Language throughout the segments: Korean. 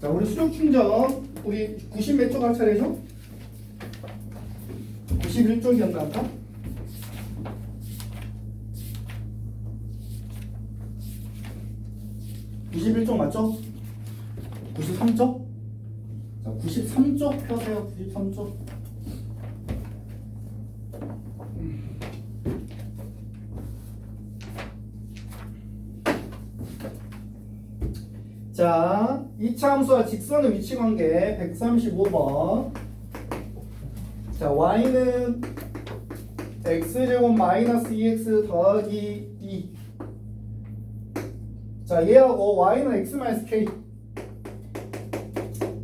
자, 우리 수력 충전 우리 90몇 쪽 할 차례죠? 91쪽이었나 아까? (91쪽) 맞죠? (93쪽) 자 (93쪽) 펴세요 (93쪽) 자, 이차 함수와 직선의 위치 관계 135번. 자, y는 x제곱 마이너스 2x 더하기 2. 자, 얘하고 y는 x 마이너스 k.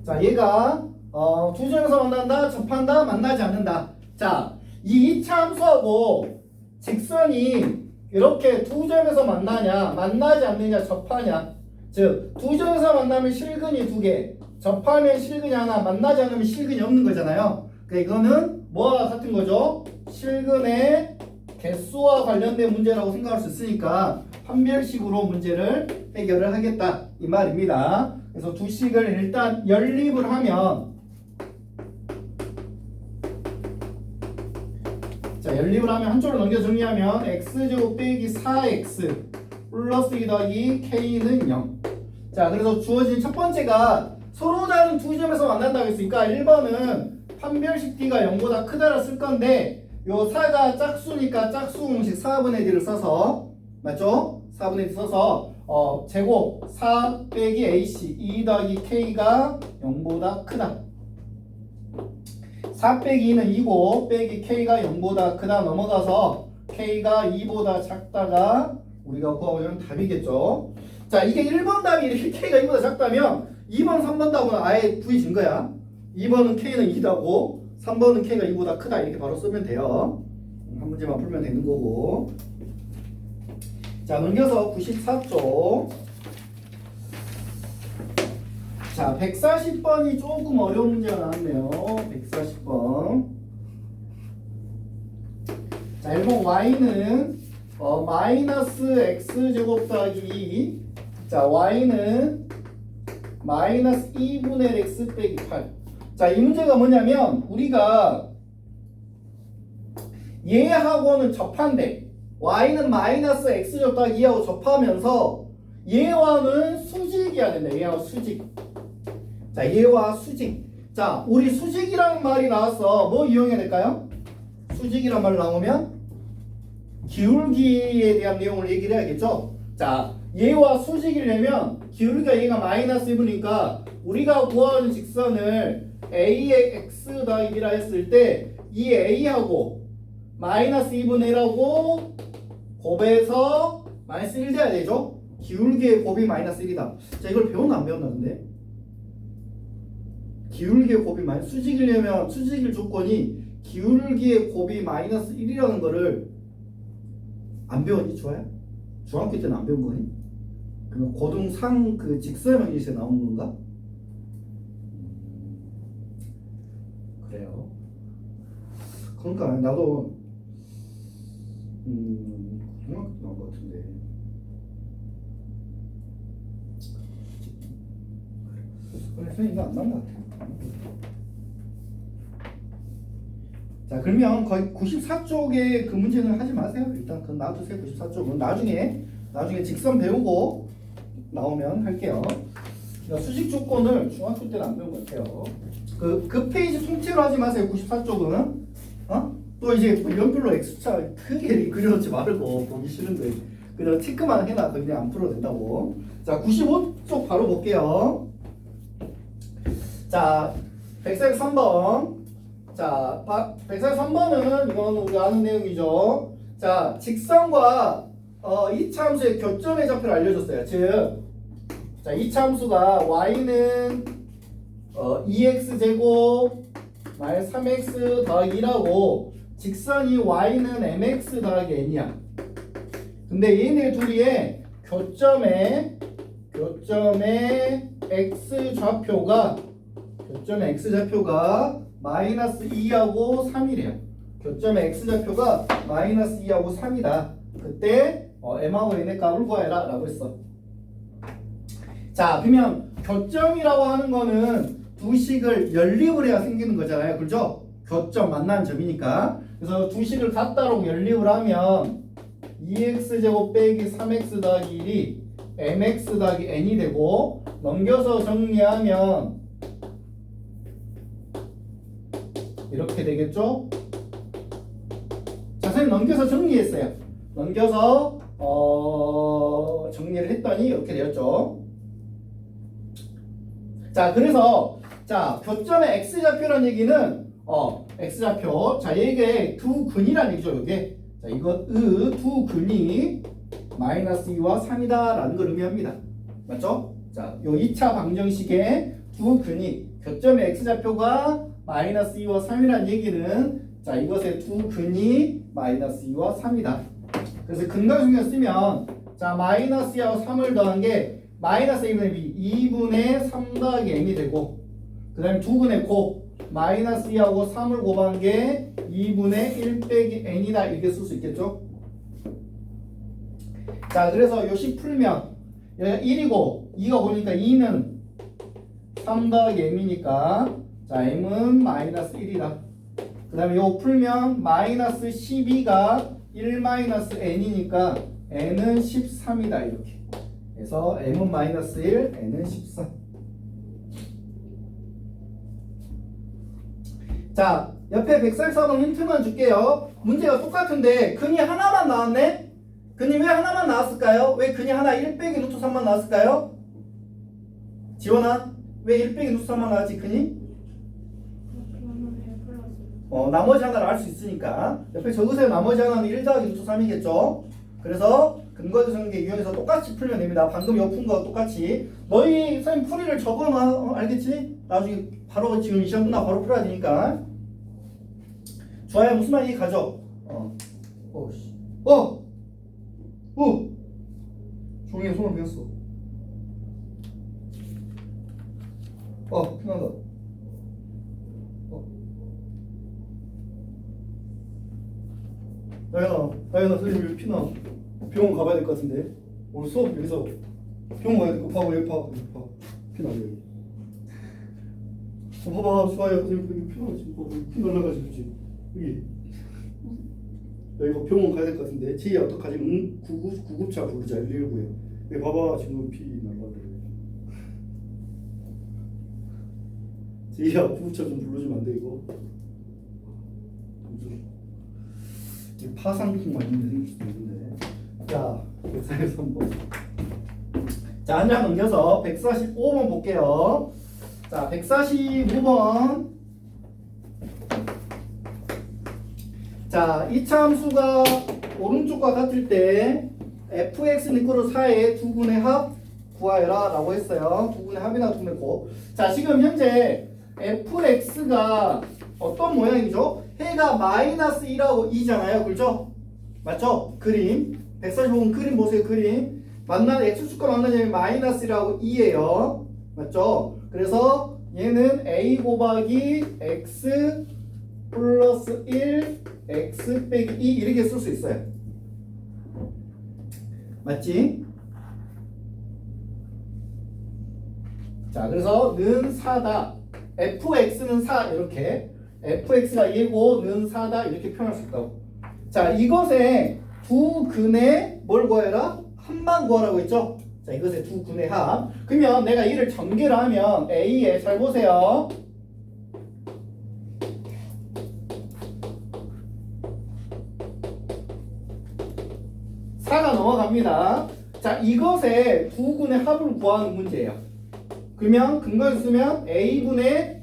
자, 얘가 어, 두 점에서 만난다, 접한다, 만나지 않는다. 자, 이 2차 함수하고 직선이 이렇게 두 점에서 만나냐, 만나지 않느냐, 접하냐. 즉, 두 점에서 만나면 실근이 두 개, 접하면 실근이 하나, 만나지 않으면 실근이 없는 거잖아요. 그러니까 이거는 뭐와 같은 거죠? 실근의 개수와 관련된 문제라고 생각할 수 있으니까 판별식으로 문제를 해결을 하겠다 이 말입니다. 그래서 두 식을 일단 연립을 하면 자 연립을 하면 한쪽으로 넘겨 정리하면 x제곱 빼기 4x 플러스 2 더하기 k는 0. 자 그래서 주어진 첫 번째가 서로 다른 두 점에서 만난다고 했으니까 1번은 판별식 d가 0보다 크다라 쓸 건데 요 4가 짝수니까 짝수 공식 4분의 d를 써서 맞죠? 4분의 d 써서 어, 제곱 4 빼기 ac 2 더하기 k가 0보다 크다 4 빼기 2는 2고 빼기 k가 0보다 크다 넘어가서 k가 2보다 작다가 우리가 구하면 답이겠죠 자 이게 1번 답이 이렇게 k가 2보다 작다면 2번 3번 답은 아예 구해진 거야. 2번은 k는 2다고 3번은 k가 2보다 크다. 이렇게 바로 쓰면 돼요. 한 문제만 풀면 되는 거고. 자 넘겨서 94쪽. 자 140번이 조금 어려운 문제가 나왔네요. 140번. 자 1번 y는 어, 마이너스 x제곱 더하기 2. 자 y는 마이너스 2분의 x 빼기 8. 자, 이 문제가 뭐냐면 우리가 얘하고는 접한대. y는 마이너스 x제곱 더하기 2하고 접하면서 얘와는 수직이어야 된다. 얘와 수직. 자, 얘와 수직. 자, 우리 수직이라는 말이 나와서 뭐 이용해야 될까요? 수직이란 말 나오면 기울기에 대한 내용을 얘기를 해야겠죠? 자, 얘와 수직이려면 기울기가 얘가 마이너스 1이니까 우리가 구하는 직선을 a의 x 더하기 b라 했을 때 이 a하고 마이너스 2분의 1하고 곱해서 마이너스 1 돼야 되죠? 기울기의 곱이 마이너스 1이다. 자, 이걸 배웠나 안 배웠나 근데? 기울기의 곱이 마이너스 수직이려면 수직일 조건이 기울기의 곱이 마이너스 1이라는 거를 안 배웠니 좋아요? 중학교 때는 안 배운 거니? 그러면 고등 상 그 직선형에서 나온 건가? 그래요. 그러니까 나도 음 고등학교 때 나온 것 같은데. 그래 선생님 이거 안 나온 것 같아. 자 그러면 거의 94쪽에 그 문제는 하지 마세요. 일단 그건 놔두세요. 94쪽은 나중에 나중에 직선 배우고 나오면 할게요. 수직 조건을 중학교 때는 안 배운 것 같아요. 그, 그 페이지 통째로 하지 마세요. 94쪽은 어? 또 이제 뭐 연필로 X자 크게 그려놓지 말고 보기 싫은데 그냥 체크만 해놔 그냥 안 풀어도 된다고. 자 95쪽 바로 볼게요. 자 143번 자, 143번은 이건 우리가 아는 내용이죠. 자, 직선과 어, 이차함수의 교점의 좌표를 알려줬어요. 즉, 자, 이차함수가 y는 어, 2x 제곱 마이너스 3x 더하기 1하고 직선이 y는 mx 더하기 n이야. 근데 얘네 둘이의 교점의 교점의 x 좌표가 교점의 x 좌표가 마이너스 2하고 3이래요. 교점의 x좌표가 마이너스 2하고 3이다. 그때 어, m하고 n의 값을 구해라 라고 했어. 자 그러면 교점이라고 하는 거는 두 식을 연립을 해야 생기는 거잖아요. 그죠? 교점 만난 점이니까. 그래서 두 식을 같다로 연립을 하면 2x제곱 빼기 3x 더하기 1이 mx 더하기 n이 되고 넘겨서 정리하면 이렇게 되겠죠? 자, 선생님 넘겨서 정리했어요. 넘겨서 어, 정리를 했더니 이렇게 되었죠. 자, 그래서 자, 교점의 x좌표라는 얘기는 어, x좌표. 자, 이게 두 근이라는 얘기죠, 이게. 자, 이것 의두 근이 마이너스 2와 3이다라는 걸 의미합니다. 맞죠? 자, 요 2차 방정식의 두 근이 교점의 x좌표가 마이너스 2와 3이라는 얘기는 자, 이것의 두 근이 마이너스 2와 3이다. 그래서 근각 중에 쓰면 자, 마이너스 2하고 3을 더한 게 마이너스 2분의 b 2분의 3 더하기 n이 되고 그 다음에 두 근의 곱 마이너스 2하고 3을 곱한 게 2분의 1 빼기 n이다 이렇게 쓸 수 있겠죠? 자 그래서 요식 풀면 여기가 1이고 2가 보니까 2는 3 더하기 m이니까 자 m은 마이너스 1이다 그 다음에 요 풀면 마이너스 12가 1 마이너스 n이니까 n은 13이다 이렇게 그래서 m은 마이너스 1 n은 13 자, 옆에 144번 힌트만 줄게요. 문제가 똑같은데 근이 하나만 나왔네? 근이 왜 하나만 나왔을까요? 왜 근이 하나 1 빼기 루트 3만 나왔을까요? 지원아, 왜1 빼기 루트 3만 나왔지 근이? 어, 나머지 하나를 알 수 있으니까 옆에 적으세요. 나머지 하나는 1 더하기 루트 3이겠죠? 그래서 성계 유형에서 똑같이 풀면 됩니다. 방금 옆푼 거 똑같이. 너희 선생님 풀이를 적어놔. 어, 알겠지? 나중에 바로 지금 이 시험 끝나 바로 풀어야 되니까. 좋아요. 무슨 말인지 가져. 어. 어, 씨. 어! 어! 종이에 손을 댔어. 어, 피난다. 어. 나연아, 나연아, 선생님 피나. 병원 가봐야 될 것 같은데. 오늘 수업 여기서 병원 가야 될 거. 봐봐, 여기 봐. 여기 봐. 피나, 여기. 어, 봐봐. 선생님, 여기 지금 봐봐. 피 날라가지고 지금. 여기. 야, 이거 병원 가야 될 것 같은데. 제이 어떡하지? 응? 구급, 구급차 부르자. 119에. 여기 봐봐, 지금 피 날라가지고. 제이야, 구급차 좀 불러주면 안 돼, 이거? 이 파상풍 맞는데 생길 수도 있는데. 자, 143번. 자, 한 장 넘겨서 145번 볼게요. 자, 145번. 자, 이차 함수가 오른쪽과 같을 때 fx는 이끌어 4의 두 분의 합 구하여라 라고 했어요. 두 분의 합이나 두 분의 곱. 자, 지금 현재 fx가 어떤 모양이죠? 해가 마이너스 1하고 2잖아요. 그렇죠? 맞죠? 그림. 145번 그림 보세요. 그림. 만나는 x축과 만나는 점이 마이너스 1하고 2예요. 맞죠? 그래서 얘는 a 곱하기 x 플러스 1 x 빼기 2 이렇게 쓸 수 있어요. 맞지? 자, 그래서 는 4다. fx는 4 이렇게 fx가 2고 는 4다 이렇게 표현할 수 있다고. 자, 이것에 두 근의 뭘 구해라? 합만 구하라고 했죠? 자, 이것의 두 근의 합. 그러면 내가 이를 전개를 하면 a에 잘 보세요. 사가 넘어갑니다. 자, 이것의 두 근의 합을 구하는 문제예요. 그러면 근거에서 쓰면 a분의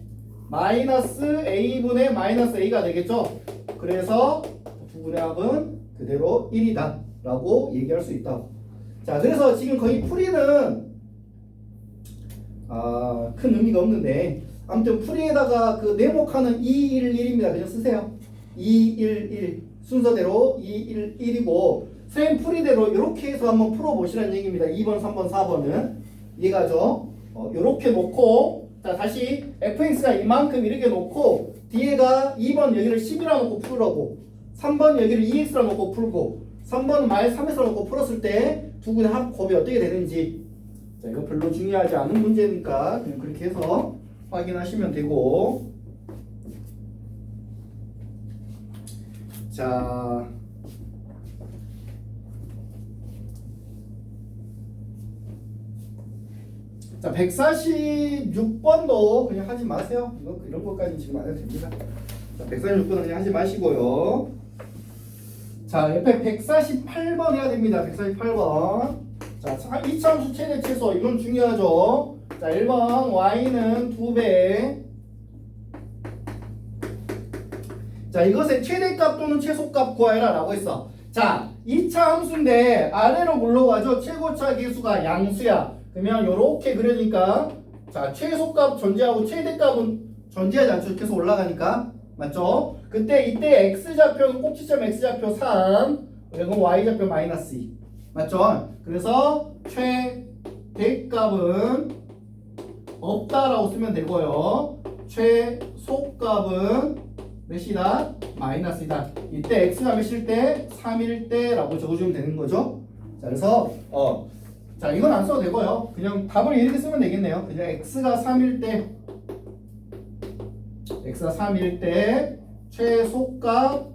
마이너스 a분의 마이너스 a가 되겠죠. 그래서 두 분의 합은 그대로 1이다 라고 얘기할 수 있다. 자, 그래서 지금 거의 풀이는 아, 큰 의미가 없는데 아무튼 풀이에다가 그 네모칸은 211입니다. 그냥 쓰세요. 211 순서대로 211이고 선생님 풀이대로 이렇게 해서 한번 풀어보시라는 얘기입니다. 2번, 3번, 4번은 이해가죠? 어, 이렇게 놓고 자 다시 fx가 이만큼 이렇게 놓고 뒤에가 2번 여기를 10이라 놓고 풀라고 3번 여기를 2x라 놓고 풀고 3번은 마이너스 3x라 놓고 풀었을 때 두 군의 합 곱이 어떻게 되는지 자, 이거 별로 중요하지 않은 문제니까 그냥 그렇게 해서 확인하시면 되고. 자. 자, 146번도 그냥 하지 마세요. 이거 이런 것까지 지금 안 해도 됩니다. 자, 146번은 그냥 하지 마시고요. 자, 옆에 148번 해야 됩니다. 148번. 자, 차- 이차함수 최대 최소 이건 중요하죠. 자, 1번 y는 2배. 자, 이것의 최대값 또는 최소값 구하라 라고 했어. 자, 2차 함수인데 아래로 물러가죠. 최고차 계수가 양수야. 그러면 이렇게 그려니까 자, 최소값 전제하고 최대값은 전제하지 않죠. 계속 올라가니까. 맞죠? 그때 이때 x 좌표는 꼭지점 x 좌표 3, 이건 y 좌표 마이너스 2. 맞죠? 그래서 최대값은 없다라고 쓰면 되고요. 최소값은 몇이다? 마이너스이다. 이때 x가 몇일 때? 3일 때라고 적어주면 되는 거죠. 자, 그래서 어, 자 이건 안 써도 되고요. 그냥 답을 이렇게 쓰면 되겠네요. 그냥 x가 3일 때, x가 3일 때 최소값,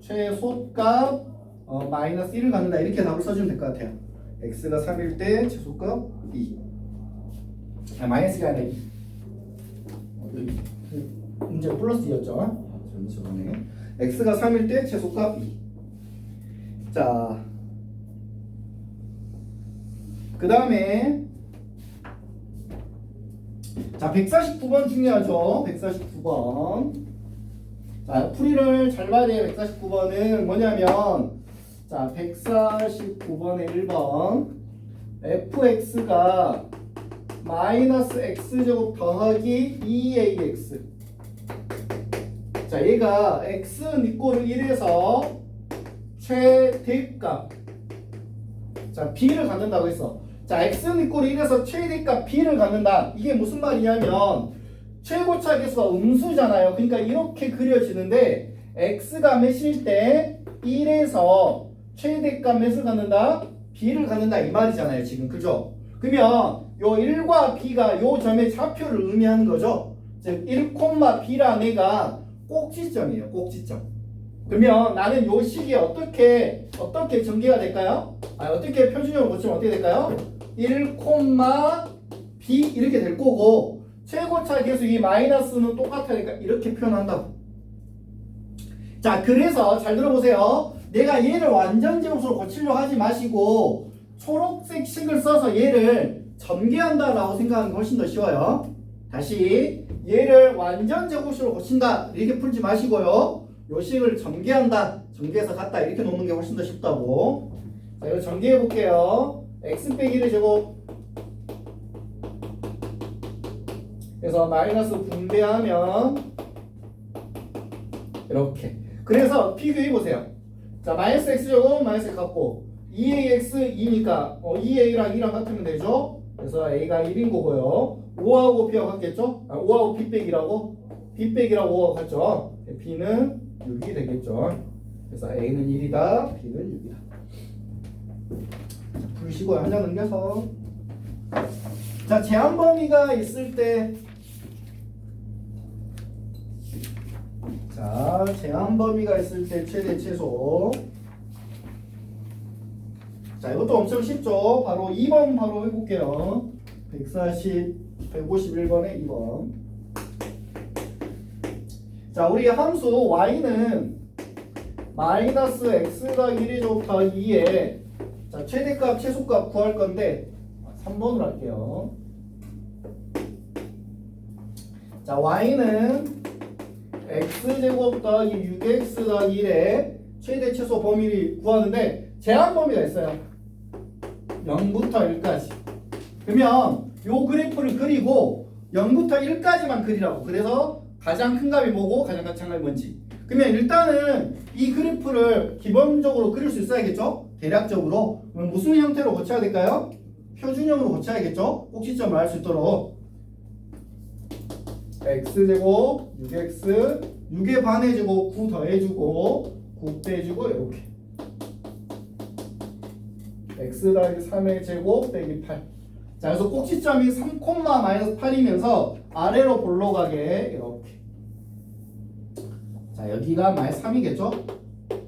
최소값 어, 마이너스 1을 갖는다 이렇게 답을 써주면 될 것 같아요. x가 3일 때 최소값 2. 아, 마이너스가 아니라 2. 어, 여기 그 문제 플러스였죠. 아, 저거네. x가 3일 때 최소값 2. 자, 그 다음에 자 149번 중요하죠. 149번. 자 풀이를 잘 봐야 돼요. 149번은 뭐냐면 자 149번의 1번 fx가 마이너스 x제곱 더하기 2ax 자 얘가 x는 이꼴을 1에서 최대값 자 b를 갖는다고 했어 자 x는 이꼴을 1에서 최대값 b를 갖는다 이게 무슨 말이냐면 최고차 계수가 음수잖아요 그러니까 이렇게 그려지는데 x가 몇일 때 1에서 최대값 몇을 갖는다? b를 갖는다 이 말이잖아요 지금 그죠? 그러면 요 1과 b가 요 점의 좌표를 의미하는 거죠 즉 1,b라는 애가 꼭지점이에요 꼭지점 그러면 나는 요 식이 어떻게 어떻게 전개가 될까요? 아 어떻게 표준형을 고치면 어떻게 될까요? 1, b 이렇게 될 거고 최고차 계수 이 마이너스는 똑같으니까 이렇게 표현한다고. 자 그래서 잘 들어보세요. 내가 얘를 완전 제곱수로 고치려고 하지 마시고 초록색 식을 써서 얘를 전개한다라고 생각하는 게 훨씬 더 쉬워요. 다시 얘를 완전 제곱수로 고친다 이렇게 풀지 마시고요. 요 식을 전개한다, 전개해서 갔다 이렇게 놓는 게 훨씬 더 쉽다고. 자, 이거 전개해 볼게요. X 빼기 1의 제곱. 그래서 마이너스 분배하면 이렇게. 그래서 비교해 보세요. 자, 마이너스 x 제곱 마이너스 같고 2ax 2니까 어, 2a랑 2랑 같으면 되죠. 그래서 a가 1인 거고요. 5하고 b하고 같겠죠? 아, 5하고 b 빼기라고 b 빼기라고 5하고 같죠? b는 6이 되겠죠. 그래서 a는 1이다, b는 6이다. 자, 풀시고 한장 넘겨서 자 제한 범위가 있을 때 자, 제한 범위가 있을 때 최대 최소. 자, 이것도 엄청 쉽죠. 바로 2번 바로 해볼게요. 140, 151번에 2번. 자, 우리 함수 y는 마이너스 x가 1이 좋다 2에 자, 최대값, 최소값 구할 건데 3번으로 할게요. 자, y는 x제곱 더하기 6x 더하기 1의 최대 최소 범위를 구하는데 제한 범위가 있어요. 0부터 1까지. 그러면 요 그래프를 그리고 0부터 1까지만 그리라고. 그래서 가장 큰 값이 뭐고 가장 작은 값이 뭔지. 그러면 일단은 이 그래프를 기본적으로 그릴 수 있어야겠죠? 대략적으로. 그럼 무슨 형태로 고쳐야 될까요? 표준형으로 고쳐야겠죠? 꼭지점을 알 수 있도록. x제곱 6x 6의 반해주고 9 더해주고 9 빼주고 이렇게 x 더하기 3의 제곱 빼기 8 자, 그래서 꼭지점이 3, 마이너스 8이면서 아래로 볼로 가게 이렇게. 자, 여기가 마이너스 3이겠죠?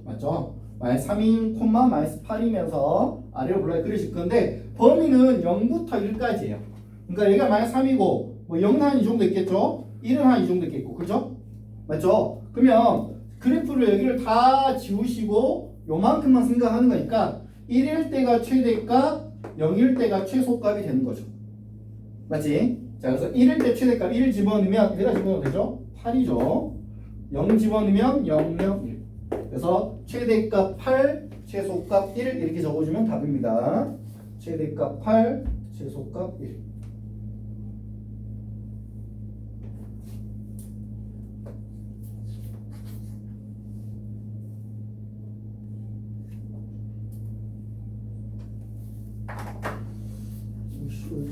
맞죠? 마이너스 3인 콤마 마이너스 8이면서 아래로 가게 그리실 건데 범위는 0부터 1까지예요. 그러니까 여기가 마이너스 3이고 뭐 0은 한이 정도 있겠죠? 1은 한이 정도 있겠고 그죠? 맞죠? 그러면 그래프를 여기를 다 지우시고 요만큼만 생각하는 거니까 1일 때가 최대값 0일 때가 최소값이 되는 거죠. 맞지? 자 그래서 1일 때 최대값 1 집어넣으면 여기다 집어넣으면 되죠? 8이죠. 0 집어넣으면 0, 0, 1. 그래서 최대값 8, 최소값 1 이렇게 적어주면 답입니다. 최대값 8, 최소값 1.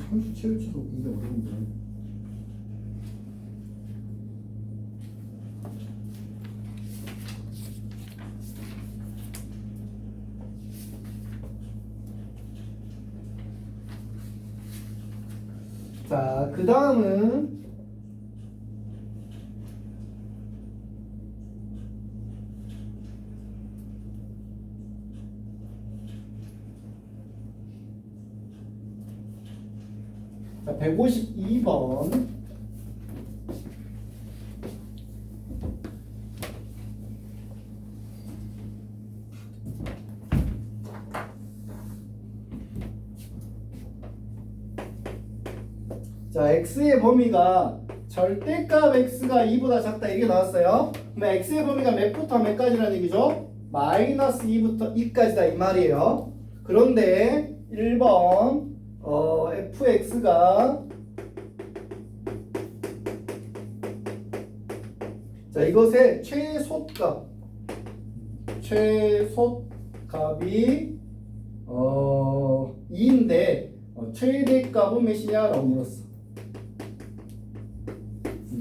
삼수 채우치도 굉장히 어려운데. 자, 그 다음은 자, 152번. X의 범위가 절대값 x가 2보다 작다 이게 나왔어요. 그럼 x의 범위가 몇부터 몇까지라는 얘기죠? 마이너스 2부터 2까지다 이 말이에요. 그런데 1번 어, fx가 자 이것의 최소값 최소값이 어 2인데 어, 최대값은 몇이냐라고 물었어.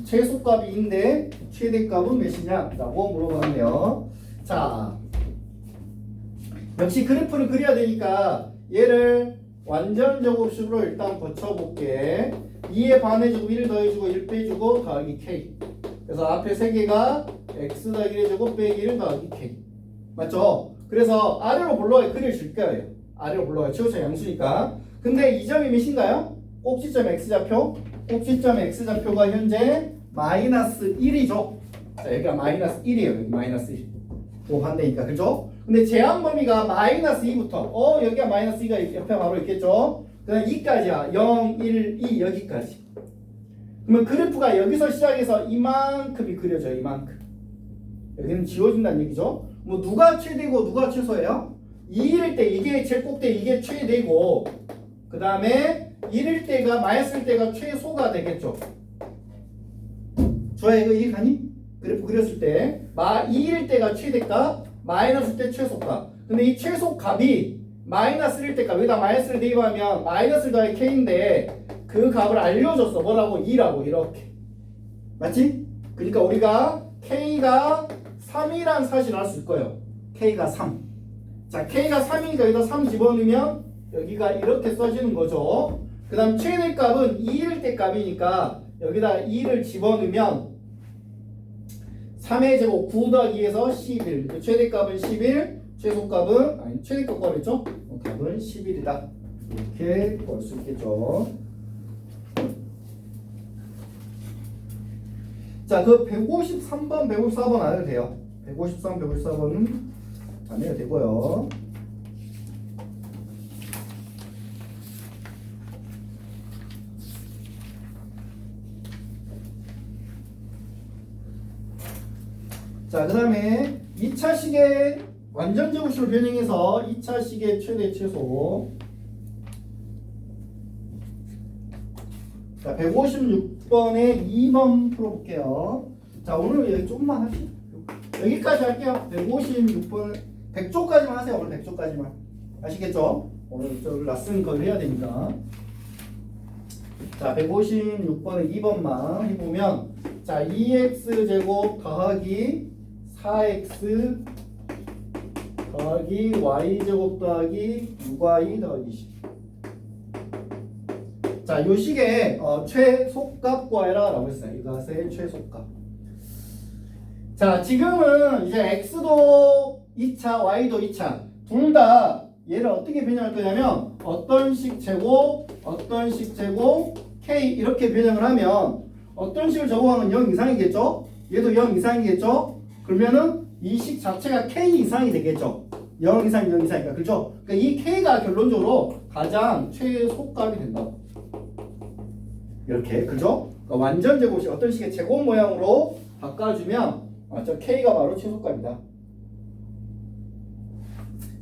최소값이 2인데 최대값은 몇이냐 라고 물어봤네요. 자 역시 그래프를 그려야 되니까 얘를 완전 제곱식으로 일단 고쳐볼게 2에 반해주고 1 더해주고 1 빼주고 더하기 k 그래서 앞에 세 개가 x 더하기 1 제곱 빼기 1 더하기 k 맞죠? 그래서 아래로 볼로가 그려질 거예요 아래로 볼로가 최우선 양수니까 근데 이 점이 몇인가요? 꼭지점 x좌표 꼭지점 x좌표가 현재 마이너스 1이죠. 자 여기가 마이너스 1이에요. 여기 마이너스 1오 반대니까 그죠? 근데 제한 범위가 마이너스 2부터 어 여기가 마이너스 2가 옆에 바로 있겠죠? 그 다음 2까지야. 0, 1, 2 여기까지. 그러면 그래프가 여기서 시작해서 이만큼이 그려져요 이만큼. 여기는 지워진다는 얘기죠? 뭐 누가 최대고 누가 최소예요? 2일 때 이게 제일 꼭대 이게 최대고. 그 다음에 1일 때가 마이너스일 때가 최소가 되겠죠 좋아요 이거 이해가니? 그래프 그렸을 때 마 2일 때가 최대값 마이너스 때 최소값 근데 이 최소값이 마이너스 1일 때값 여기다 마이너스를 대입하면 마이너스 더하기 k인데 그 값을 알려줬어 뭐라고 2라고 이렇게 맞지? 그러니까 우리가 k가 3이란 사실을 알 수 있고요 k가 3 자, k가 3이니까 여기다 3 집어넣으면 여기가 이렇게 써지는 거죠. 그 다음 최대값은 2일 때 값이니까 여기다 2를 집어넣으면 3의 제곱 9 더하기에서 11. 그 최대값은 11, 최소값은 아니 최대값 값이죠? 어, 값은 11이다. 이렇게 볼 수 있겠죠. 자, 그 153번, 154번 안 해도 돼요. 153, 154번은 안 해도 되고요. 자, 그 다음에 2차 식의 완전 제곱식으로 변형해서 2차 식의 최대 최소. 자, 156번에 2번 풀어볼게요. 자, 오늘 여기 조금만 하시 여기까지 할게요. 156번, 100조까지만 하세요. 오늘 100조까지만. 아시겠죠? 오늘 저 라슨 걸 해야 되니까. 자, 156번에 2번만 해보면, 자, 2x 제곱 더하기 4x 더하기 y 제곱 더하기 6y 더하기 10. 자, 요 식의 어, 최소값 구하라라고 했어요. 이것의 최소값. 자, 지금은 이제 x도 2차, y도 2차. 둘 다 얘를 어떻게 변형할 거냐면 어떤 식 제곱, 어떤 식 제곱, k 이렇게 변형을 하면 어떤 식을 적어가면 0 이상이겠죠? 얘도 0 이상이겠죠? 그러면은 이 식 자체가 k 이상이 되겠죠? 0 이상, 0 이상이니까 그죠? 그러니까 이 k가 결론적으로 가장 최소값이 된다고. 이렇게 그죠? 그러니까 완전 제곱식 어떤 식의 제곱 모양으로 바꿔주면 어, 저 k가 바로 최소값이다.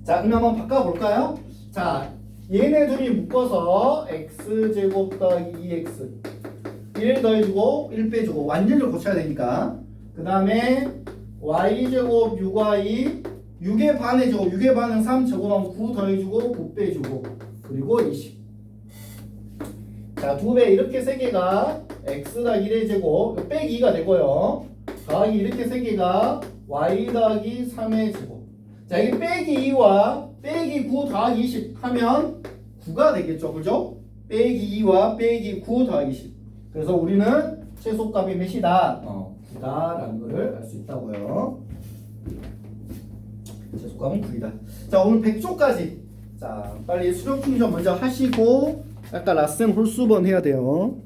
자, 그럼 한번 바꿔볼까요? 자, 얘네 둘이 묶어서 x제곱 더하기 2x 1 더해주고 1 빼주고 완전히 고쳐야 되니까 그 다음에 y제곱 6y 6의 반의 제곱 6의 반은 3 제곱하면 9 더해주고 9 빼주고 그리고 20 자, 두 배 이렇게 세 개가 x 더하기 1의 제곱 빼기 2가 되고요. 더하기 이렇게 세 개가 y 더하기 3의 제곱. 자, 이게 빼기 2와 빼기 9 더하기 20 하면 9가 되겠죠. 그죠? 빼기 2와 빼기 9 더하기 10. 그래서 우리는 최소값이 몇이다? 어, 9다라는 거를 알수 있다고요. 최소값은 9이다. 자, 오늘 100조까지. 자, 빨리 수력 충전 먼저 하시고 아까 라센 홀수번 해야 돼요.